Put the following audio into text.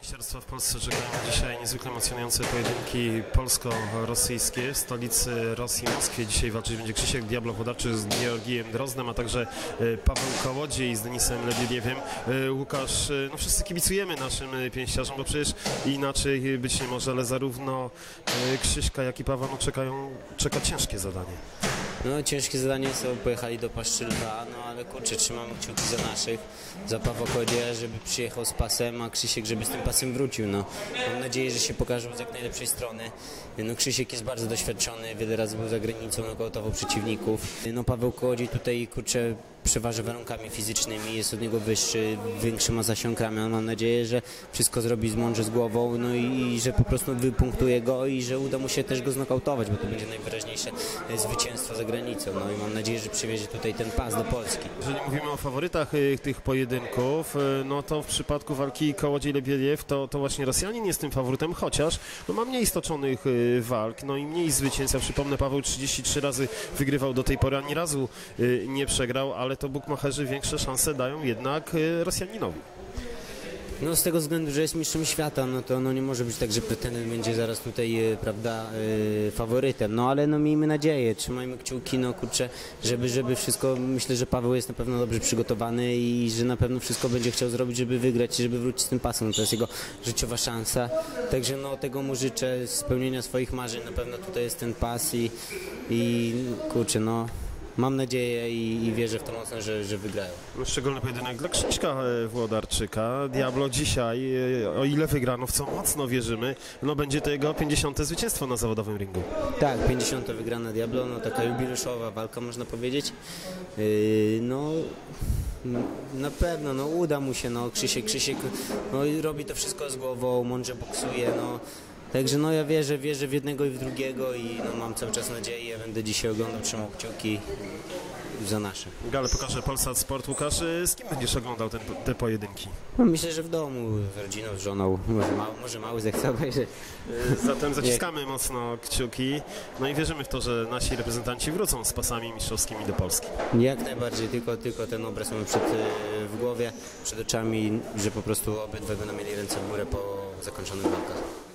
Pięściarstwa w Polsce czekają dzisiaj niezwykle emocjonujące pojedynki polsko-rosyjskie. W stolicy Rosji, Moskwie dzisiaj walczyć będzie Krzysiek Diablo Włodarczy z Georgijem Drozdem, a także e, Paweł Kołodziej z Denisem Lebiediewiem. E, Łukasz, e, no wszyscy kibicujemy naszym pięściarzom, bo przecież inaczej być nie może, ale zarówno Krzyśka, jak i Paweł no, czekają, czeka ciężkie zadanie. No ciężkie zadanie są, pojechali do Paszczylka, no ale kurczę, trzymamy kciuki za naszych, za Pawła Kodzieja, żeby przyjechał z pasem, a Krzysiek, żeby z tym pasem wrócił, no. Mam nadzieję, że się pokażą z jak najlepszej strony. No Krzysiek jest bardzo doświadczony, wiele razy był za granicą, nokautował przeciwników. No Paweł Kołodziej tutaj, kurczę, przeważa warunkami fizycznymi, jest od niego wyższy, większy ma zasięg ramion. Mam nadzieję, że wszystko zrobi z mądrze z głową, no i, i że po prostu wypunktuje go i że uda mu się też go znokautować, bo to będzie najwyraźniejsze e, zwycięstwo za granicą. No i mam nadzieję, że przywiezie tutaj ten pas do Polski. Jeżeli mówimy o faworytach y, tych pojedynków, y, no to w przypadku walki Kołodziej-Lebiediew to, to właśnie Rosjanin jest tym faworytem, chociaż no, ma mniej stoczonych walk, no i mniej zwycięstw. Ja przypomnę, Paweł 33 razy wygrywał do tej pory, ani razu nie przegrał, ale to bukmacherzy większe szanse dają jednak y, Rosjaninowi. No z tego względu, że jest mistrzem świata, no to no, nie może być tak, że pretendent będzie zaraz tutaj, e, prawda, e, faworytem. No ale no miejmy nadzieję, trzymajmy kciuki, no kurczę, żeby, żeby wszystko, myślę, że Paweł jest na pewno dobrze przygotowany i że na pewno wszystko będzie chciał zrobić, żeby wygrać i żeby wrócić z tym pasem. To jest jego życiowa szansa. Także no tego mu życzę, spełnienia swoich marzeń. Na pewno tutaj jest ten pas i, i kurczę, no mam nadzieję i, i wierzę w to mocno, że, że wygrają. No, Szczególny pojedynek dla Krzyśka y, Włodarczyka. Diablo dzisiaj, y, o ile wygrano, w co mocno wierzymy, no będzie to jego 50. zwycięstwo na zawodowym ringu. Tak, 50 wygrana Diablo, no taka jubileuszowa walka można powiedzieć. Yy, no na pewno, no uda mu się, no Krzysiek, Krzysiek no, i robi to wszystko z głową, mądrze boksuje, no. Także no ja wierzę, wierzę w jednego i w drugiego i no, mam cały czas nadzieję, będę dzisiaj oglądał, trzymał kciuki za nasze. Gale pokaże Polsat Sport. Łukasz, y, z kim będziesz oglądał ten, te pojedynki? No, myślę, że w domu, z rodziną, z żoną, może mały, może mały zechce obejrzeć. Y, Zatem zaciskamy mocno kciuki. No i wierzymy w to, że nasi reprezentanci wrócą z pasami mistrzowskimi do Polski. Jak najbardziej, tylko, tylko ten obraz mamy przed, y, w głowie, przed oczami, że po prostu obydwaj będą mieli ręce w górę po zakończonych walkach.